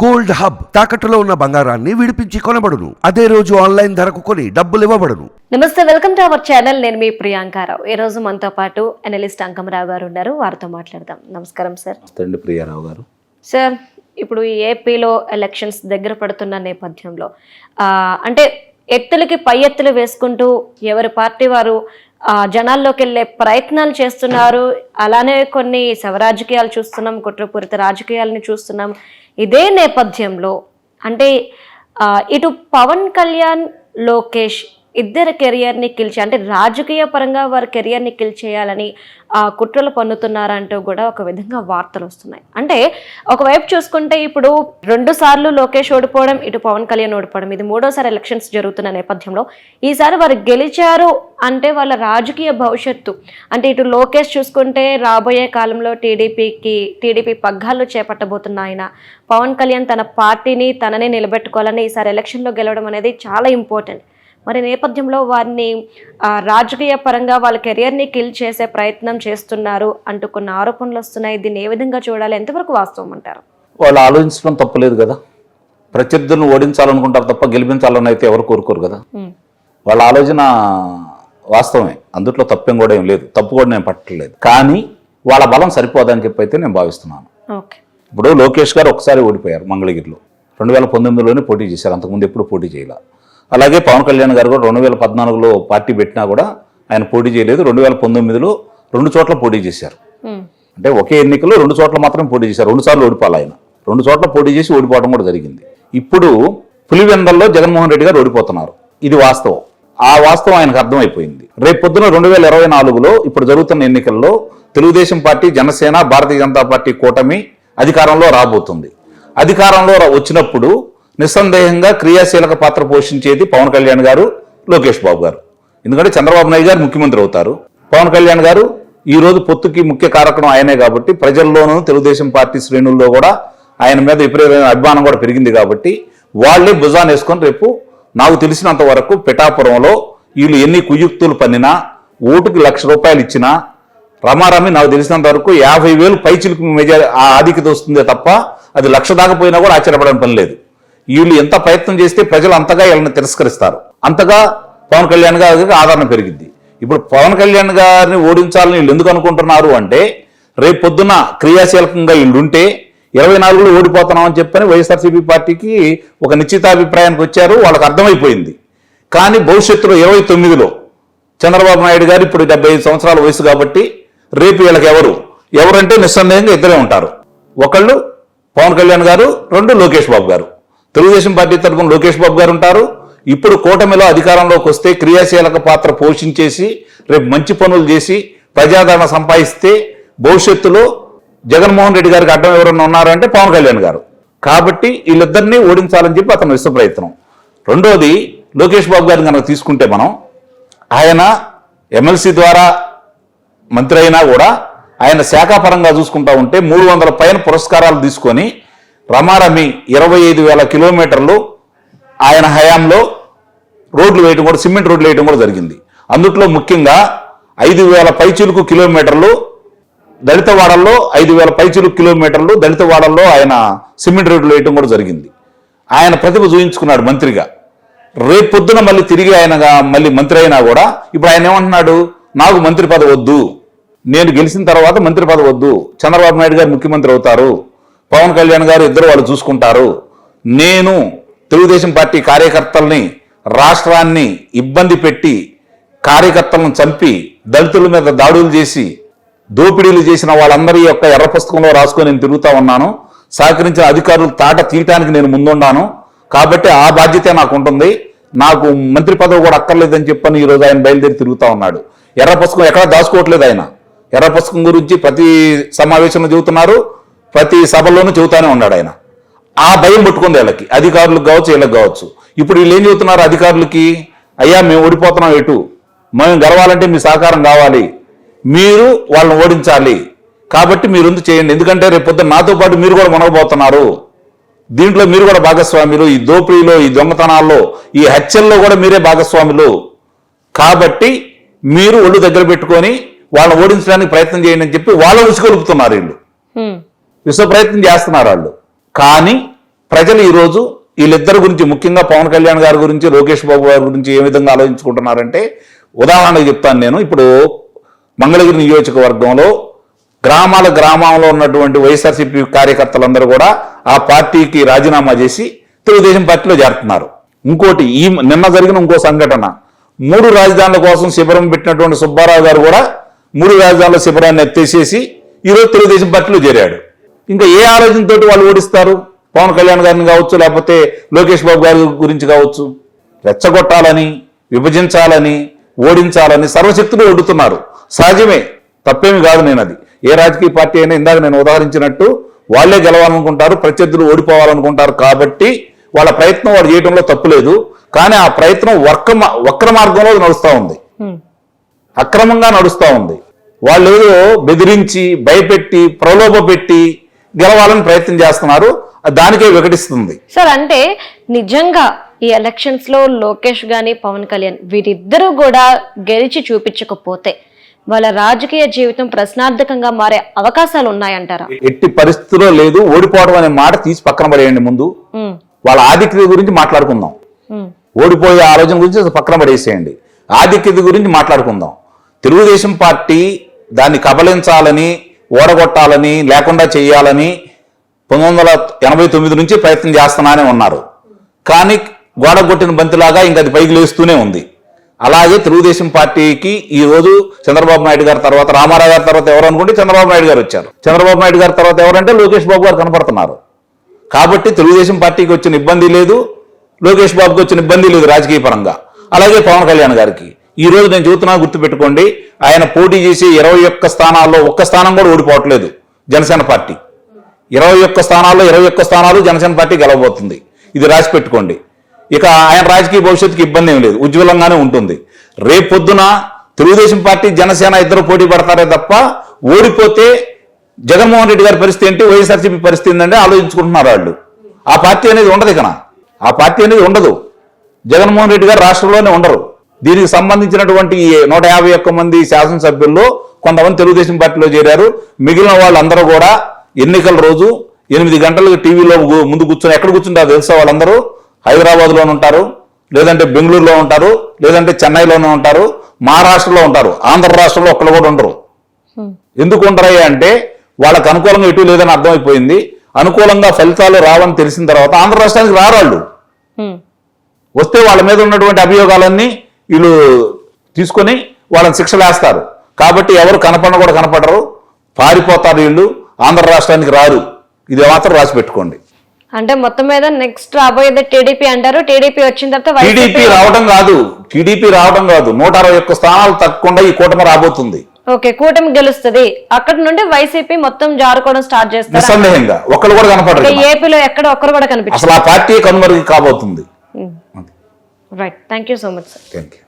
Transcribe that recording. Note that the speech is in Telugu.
గోల్డ్ హబ్ తాకట్టులో ఉన్న బంగారాన్ని విడిపించి కొనబడును. అదే రోజు ఆన్లైన్ ధరకు కొని డబ్బులు ఇవ్వబడును. నమస్తే వెల్కమ్ టు అవర్ ఛానల్. నేను మీ ప్రియాంకారావు ఈ రోజు మనతో పాటు అనలిస్ట్ అంకమరావు గారు ఉన్నారు. వారితో మాట్లాడదాం. నమస్కారం సార్. ప్రియారావు గారు. సార్ ఇప్పుడు ఈ ఏపీలో ఎలక్షన్స్ దగ్గర పడుతున్న నేపథ్యంలో ఆ, అంటే ఎత్తులకి పై ఎత్తులు వేసుకుంటూ ఎవరి పార్టీ వారు ఆ, జనాల్లోకి వెళ్ళే ప్రయత్నాలు చేస్తున్నారు. అలానే కొన్ని శవ రాజకీయాలు చూస్తున్నాం కుట్రపూరిత రాజకీయాలని చూస్తున్నాం. ఇదే నేపథ్యంలో అంటే ఇటు పవన్ కళ్యాణ్ లోకేష్ ఇద్దరు కెరియర్ని కిల్ అంటే రాజకీయ పరంగా వారి కెరియర్ని కిల్ చేయాలని ఆ, కుట్రలు పన్నుతున్నారంటూ కూడా ఒక విధంగా వార్తలు వస్తున్నాయి. అంటే ఒకవైపు చూసుకుంటే ఇప్పుడు రెండు సార్లు లోకేష్ ఓడిపోవడం ఇటు పవన్ కళ్యాణ్ ఓడిపోవడం ఇది మూడోసారి ఎలక్షన్స్ జరుగుతున్న నేపథ్యంలో ఈసారి వారు గెలిచారు అంటే వాళ్ళ రాజకీయ భవిష్యత్తు. అంటే ఇటు లోకేష్ చూసుకుంటే రాబోయే కాలంలో టీడీపీకి టీడీపీ పగ్గాలు చేపట్టబోతున్న ఆయన పవన్ కళ్యాణ్ తన పార్టీని తననే నిలబెట్టుకోవాలని ఈసారి ఎలక్షన్లో గెలవడం అనేది చాలా ఇంపార్టెంట్. మరి నేపథ్యంలో వారిని రాజకీయ పరంగా వాళ్ళ కెరియర్ని కిల్ చేసే ప్రయత్నం చేస్తున్నారు అంటూ కొన్ని ఆరోపణలు వస్తున్నాయి. దీన్ని ఏ విధంగా చూడాలి? ఎంతవరకు వాస్తవం అంటారు? వాళ్ళు ఆలోచించడం తప్పలేదు కదా. ప్రత్యర్థులను ఓడించాలనుకుంటారు తప్ప గెలిపించాలని అయితే ఎవరు కోరుకోరు కదా. వాళ్ళ ఆలోచన వాస్తవమే. అందుట్లో తప్పేం కూడా ఏం లేదు. తప్పు కూడా నేను పట్టలేదు కానీ వాళ్ళ బలం సరిపోదని చెప్పి అయితే నేను భావిస్తున్నాను. ఇప్పుడు లోకేష్ గారు ఒకసారి ఓడిపోయారు మంగళగిరిలో. రెండు వేల పంతొమ్మిదిలోనే పోటీ చేశారు. అంతకుముందు ఎప్పుడు పోటీ చేయాల. అలాగే పవన్ కళ్యాణ్ గారు కూడా రెండు వేల పద్నాలుగులో పార్టీ పెట్టినా కూడా ఆయన పోటీ చేయలేదు. రెండు వేల పంతొమ్మిదిలో రెండు చోట్ల పోటీ చేశారు. అంటే ఒకే ఎన్నికలో రెండు చోట్ల మాత్రం పోటీ చేశారు. రెండు సార్లు ఓడిపోవాలి ఆయన. రెండు చోట్ల పోటీ చేసి ఓడిపోవడం కూడా జరిగింది. ఇప్పుడు పులివెందల్లో జగన్మోహన్ రెడ్డి గారు ఓడిపోతున్నారు. ఇది వాస్తవం. ఆ వాస్తవం ఆయనకు అర్థమైపోయింది. రేపు పొద్దున రెండు వేల ఇరవై నాలుగులో ఇప్పుడు జరుగుతున్న ఎన్నికల్లో తెలుగుదేశం పార్టీ జనసేన భారతీయ జనతా పార్టీ కూటమి అధికారంలో రాబోతుంది. అధికారంలో వచ్చినప్పుడు నిస్సందేహంగా క్రియాశీలక పాత్ర పోషించేది పవన్ కళ్యాణ్ గారు లోకేష్ బాబు గారు. ఎందుకంటే చంద్రబాబు నాయుడు గారు ముఖ్యమంత్రి అవుతారు. పవన్ కళ్యాణ్ గారు ఈ రోజు పొత్తుకి ముఖ్య కారకం ఆయనే కాబట్టి ప్రజల్లోనూ తెలుగుదేశం పార్టీ శ్రేణుల్లో కూడా ఆయన మీద విపరీతమైన అభిమానం కూడా పెరిగింది కాబట్టి వాళ్ళే భుజాన్ని వేసుకొని రేపు నాకు తెలిసినంత వరకు పిఠాపురంలో వీళ్ళు ఎన్ని కుయుక్తులు పన్నినా ఓటుకి లక్ష రూపాయలు ఇచ్చినా రమారమి నాకు తెలిసినంత వరకు యాభై వేలు పైచిలకు మెజారి ఆ ఆధిక్యత వస్తుందే తప్ప అది లక్ష దాకా పోయినా కూడా ఆశ్చర్యపడని పని లేదు. వీళ్ళు ఎంత ప్రయత్నం చేస్తే ప్రజలు అంతగా వీళ్ళని తిరస్కరిస్తారు. అంతగా పవన్ కళ్యాణ్ గారికి ఆదరణ పెరిగింది ఇప్పుడు పవన్ కళ్యాణ్ గారిని ఓడించాలని వీళ్ళు ఎందుకు అనుకుంటున్నారు అంటే రేపు పొద్దున క్రియాశీలకంగా వీళ్ళుంటే ఇరవై నాలుగులో ఓడిపోతున్నామని చెప్పని వైఎస్ఆర్సీపీ పార్టీకి ఒక నిశ్చితాభిప్రాయానికి వచ్చారు వాళ్ళకి అర్థమైపోయింది. కానీ భవిష్యత్తులో ఇరవై తొమ్మిదిలో చంద్రబాబు నాయుడు గారు ఇప్పుడు డెబ్బై ఐదు సంవత్సరాల వయసు కాబట్టి రేపు వీళ్ళకి ఎవరు? ఎవరంటే నిస్సందేహంగా ఇద్దరే ఉంటారు. ఒకళ్ళు పవన్ కళ్యాణ్ గారు రెండు లోకేష్ బాబు గారు. తెలుగుదేశం పార్టీ తరఫున లోకేష్ బాబు గారు ఉంటారు. ఇప్పుడు కూటమిలో అధికారంలోకి వస్తే క్రియాశీలక పాత్ర పోషించేసి రేపు మంచి పనులు చేసి ప్రజాదరణ సంపాదిస్తే భవిష్యత్తులో జగన్మోహన్ రెడ్డి గారికి అడ్డం ఎవరన్నా ఉన్నారంటే పవన్ కళ్యాణ్ గారు. కాబట్టి వీళ్ళిద్దరినీ ఓడించాలని చెప్పి అతను విశ్వ ప్రయత్నం. రెండోది లోకేష్ బాబు గారిని కనుక తీసుకుంటే మనం ఆయన ఎమ్మెల్సీ ద్వారా మంత్రి అయినా కూడా ఆయన శాఖాపరంగా చూసుకుంటా ఉంటే మూడు వందల పైన పురస్కారాలు తీసుకొని రమారమి ఇరవై ఐదు వేల కిలోమీటర్లు ఆయన హయాంలో రోడ్లు వేయడం కూడా సిమెంట్ రోడ్లు వేయడం కూడా జరిగింది. అందుట్లో ముఖ్యంగా ఐదు వేల పైచిలుకు కిలోమీటర్లు దళితవాడల్లో ఐదు వేల పైచిలుకు కిలోమీటర్లు దళితవాడల్లో ఆయన సిమెంట్ రోడ్లు వేయడం కూడా జరిగింది. ఆయన ప్రతిభ చూయించుకున్నాడు మంత్రిగా. రేపు పొద్దున మళ్ళీ తిరిగి ఆయనగా మళ్ళీ మంత్రి అయినా కూడా ఇప్పుడు ఆయన ఏమంటున్నాడు? నాకు మంత్రి పదవి వద్దు. నేను గెలిచిన తర్వాత మంత్రి పదవి వద్దు. చంద్రబాబు నాయుడు గారు ముఖ్యమంత్రి అవుతారు. పవన్ కళ్యాణ్ గారు ఇద్దరు వాళ్ళు చూసుకుంటారు. నేను తెలుగుదేశం పార్టీ కార్యకర్తల్ని రాష్ట్రాన్ని ఇబ్బంది పెట్టి కార్యకర్తలను చంపి దళితుల మీద దాడులు చేసి దోపిడీలు చేసిన వాళ్ళందరి యొక్క ఎర్ర పుస్తకంలో రాసుకొని నేను తిరుగుతూ ఉన్నాను. సహకరించిన అధికారులు తాట తీయటానికి నేను ముందుండాను. కాబట్టి ఆ బాధ్యత నాకు ఉంటుంది నాకు మంత్రి పదవి కూడా అక్కర్లేదని చెప్పని ఈ రోజు ఆయన బయలుదేరి తిరుగుతూ ఉన్నాడు. ఎర్ర పుస్తకం ఎక్కడా దాచుకోవట్లేదు ఆయన. ఎర్ర పుస్తకం గురించి ప్రతి సమావేశంలో చెబుతున్నారు. ప్రతి సభలోనూ చెబుతానే ఉన్నాడు ఆయన. ఆ భయం పట్టుకుంది వీళ్ళకి. అధికారులకు కావచ్చు వీళ్ళకి కావచ్చు. ఇప్పుడు వీళ్ళు ఏం చెబుతున్నారు అధికారులకి? అయ్యా మేము ఓడిపోతున్నాం ఎటు? మేము గెలవాలంటే మీ సహకారం కావాలి. మీరు వాళ్ళని ఓడించాలి. కాబట్టి మీరు ఎందుకు చేయండి? ఎందుకంటే రేపొద్దు నాతో పాటు మీరు కూడా మునగబోతున్నారు. దీంట్లో మీరు కూడా భాగస్వాములు. ఈ దోపిడీలో ఈ దొంగతనాల్లో ఈ హత్యల్లో కూడా మీరే భాగస్వాములు. కాబట్టి మీరు ఒళ్ళు దగ్గర పెట్టుకొని వాళ్ళని ఓడించడానికి ప్రయత్నం చేయండి అని చెప్పి వాళ్ళ ఉసుకొలుపుతున్నారు వీళ్ళు. విశ్వ ప్రయత్నం చేస్తున్నారు వాళ్ళు. కానీ ప్రజలు ఈరోజు వీళ్ళిద్దరి గురించి ముఖ్యంగా పవన్ కళ్యాణ్ గారి గురించి లోకేష్ బాబు గారి గురించి ఏ విధంగా ఆలోచించుకుంటున్నారంటే ఉదాహరణకు చెప్తాను నేను. ఇప్పుడు మంగళగిరి నియోజకవర్గంలో గ్రామాల గ్రామంలో ఉన్నటువంటి వైఎస్ఆర్సీపీ కార్యకర్తలందరూ కూడా ఆ పార్టీకి రాజీనామా చేసి తెలుగుదేశం పార్టీలో చేరుతున్నారు. ఇంకోటి ఈ నిన్న జరిగిన ఇంకో సంఘటన. మూడు రాజధానుల కోసం శిబిరం పెట్టినటువంటి సుబ్బారావు గారు కూడా మూడు రాజధానుల శిబిరాన్ని ఎత్తేసేసి ఈరోజు తెలుగుదేశం పార్టీలో చేరాడు. ఇంకా ఏ ఆలోచనతోటి వాళ్ళు ఓడిస్తారు? పవన్ కళ్యాణ్ గారిని కావచ్చు లేకపోతే లోకేష్ బాబు గారి గురించి కావచ్చు. రెచ్చగొట్టాలని విభజించాలని ఓడించాలని సర్వశక్తులు ఒడ్డుతున్నారు. సహజమే. తప్పేమి కాదు నేను అది ఏ రాజకీయ పార్టీ అయినా ఇందాక నేను ఉదాహరించినట్టు వాళ్ళే గెలవాలనుకుంటారు ప్రత్యర్థులు ఓడిపోవాలనుకుంటారు కాబట్టి వాళ్ళ ప్రయత్నం వాడు చేయడంలో తప్పులేదు కానీ ఆ ప్రయత్నం వర్క వక్ర మార్గంలో నడుస్తూ ఉంది. అక్రమంగా నడుస్తూ ఉంది. వాళ్ళు ఏదో బెదిరించి భయపెట్టి ప్రలోభ పెట్టి గెలవాలని ప్రయత్నం చేస్తున్నారు. దానికే వికటిస్తుంది. సార్ అంటే నిజంగా ఈ ఎలక్షన్స్లో లోకేష్ గాని పవన్ కళ్యాణ్ వీరిద్దరూ కూడా గెలిచి చూపించకపోతే వాళ్ళ రాజకీయ జీవితం ప్రశ్నార్థకంగా మారే అవకాశాలు ఉన్నాయంటారా? ఎట్టి పరిస్థితిలో లేదు. ఓడిపోవడం అనే మాట తీసి పక్కన పడేయండి ముందు. వాళ్ళ ఆధిక్యత గురించి మాట్లాడుకుందాం. ఓడిపోయే ఆలోచన గురించి పక్కన పడేసేయండి. ఆధిక్యత గురించి మాట్లాడుకుందాం. తెలుగుదేశం పార్టీ దాన్ని కబలించాలని ఓడగొట్టాలని లేకుండా చేయాలని పంతొమ్మిది వందల ఎనభై తొమ్మిది నుంచి ప్రయత్నం చేస్తున్నానే ఉన్నారు. కానీ గోడ కొట్టిన బంతిలాగా ఇంకా అది పైకి లేస్తూనే ఉంది. అలాగే తెలుగుదేశం పార్టీకి ఈ రోజు చంద్రబాబు నాయుడు గారి తర్వాత రామారావు గారి తర్వాత ఎవరు అనుకుంటే చంద్రబాబు నాయుడు గారు వచ్చారు. చంద్రబాబు నాయుడు గారి తర్వాత ఎవరంటే లోకేష్ బాబు గారు కనపడుతున్నారు. కాబట్టి తెలుగుదేశం పార్టీకి వచ్చిన ఇబ్బంది లేదు లోకేష్ బాబుకి వచ్చిన ఇబ్బంది లేదు రాజకీయ పరంగా. అలాగే పవన్ కళ్యాణ్ గారికి. ఈ రోజు నేను చెబుతున్నా గుర్తుపెట్టుకోండి ఆయన పోటీ చేసి ఇరవై ఒక్క స్థానాల్లో ఒక్క స్థానం కూడా ఓడిపోవట్లేదు జనసేన పార్టీ. ఇరవై ఒక్క స్థానాల్లో ఇరవై ఒక్క స్థానాలు జనసేన పార్టీ గెలవబోతుంది. ఇది రాసి పెట్టుకోండి. ఇక ఆయన రాజకీయ భవిష్యత్తుకి ఇబ్బంది ఏం లేదు ఉజ్వలంగానే ఉంటుంది. రేపు పొద్దున తెలుగుదేశం పార్టీ జనసేన ఇద్దరు పోటీ పడతారే తప్ప ఓడిపోతే జగన్మోహన్ రెడ్డి గారి పరిస్థితి ఏంటి వైఎస్ఆర్సీపీ పరిస్థితి ఏంటంటే ఆలోచించుకుంటున్నారు వాళ్ళు. ఆ పార్టీ అనేది ఉండదు ఇకన ఆ పార్టీ అనేది ఉండదు. జగన్మోహన్ రెడ్డి గారు రాష్ట్రంలోనే ఉండరు. దీనికి సంబంధించినటువంటి నూట యాభై ఒక్క మంది శాసనసభ్యుల్లో కొంతమంది తెలుగుదేశం పార్టీలో చేరారు. మిగిలిన వాళ్ళందరూ కూడా ఎన్నికల రోజు ఎనిమిది గంటలకు టీవీలో ముందు కూర్చొని ఎక్కడ కూర్చుంటారో తెలుసా వాళ్ళందరూ? హైదరాబాద్లోనే ఉంటారు లేదంటే బెంగళూరులో ఉంటారు లేదంటే చెన్నైలోనే ఉంటారు మహారాష్ట్రలో ఉంటారు ఆంధ్ర రాష్ట్రంలో ఒక్కరు కూడా ఉండరు. ఎందుకు ఉండరయ్యా అంటే వాళ్ళకి అనుకూలంగా ఎటు లేదని అర్థమైపోయింది. అనుకూలంగా ఫలితాలు రావని తెలిసిన తర్వాత ఆంధ్ర రాష్ట్రానికి రారు వాళ్ళు హ్మ్. వస్తే వాళ్ళ మీద ఉన్నటువంటి అభియోగాలన్నీ వీళ్ళు తీసుకొని వాళ్ళని శిక్షలు వేస్తారు కాబట్టి ఎవరు కనపడిన కూడా కనపడరు. పారిపోతారు వీళ్ళు. ఆంధ్ర రాష్ట్రానికి రారు. ఇది మాత్రం రాసి పెట్టుకోండి. అంటే మొత్తం మీద నెక్స్ట్ రాబోయేది టీడీపీ అంటారు. టీడీపీ వచ్చిన తర్వాత టీడీపీ రావడం కాదు. టీడీపీ రావడం కాదు. నూట అరవై ఒక్క స్థానాలు తగ్గకుండా ఈ కూటమి రాబోతుంది. ఓకే కూటమి గెలుస్తుంది. అక్కడ నుండి వైసీపీ మొత్తం జారుకోవడం స్టార్ట్ చేస్తారు? నిస్సందేహంగా. ఒక్కరు కూడా కనపడరు ఏపీలో ఎక్కడ ఒక్కరు కూడా కనిపించారు. అసలు ఆ పార్టీ కనుమరుగు కాబోతుంది. Right. Thank you so much, sir. Thank you.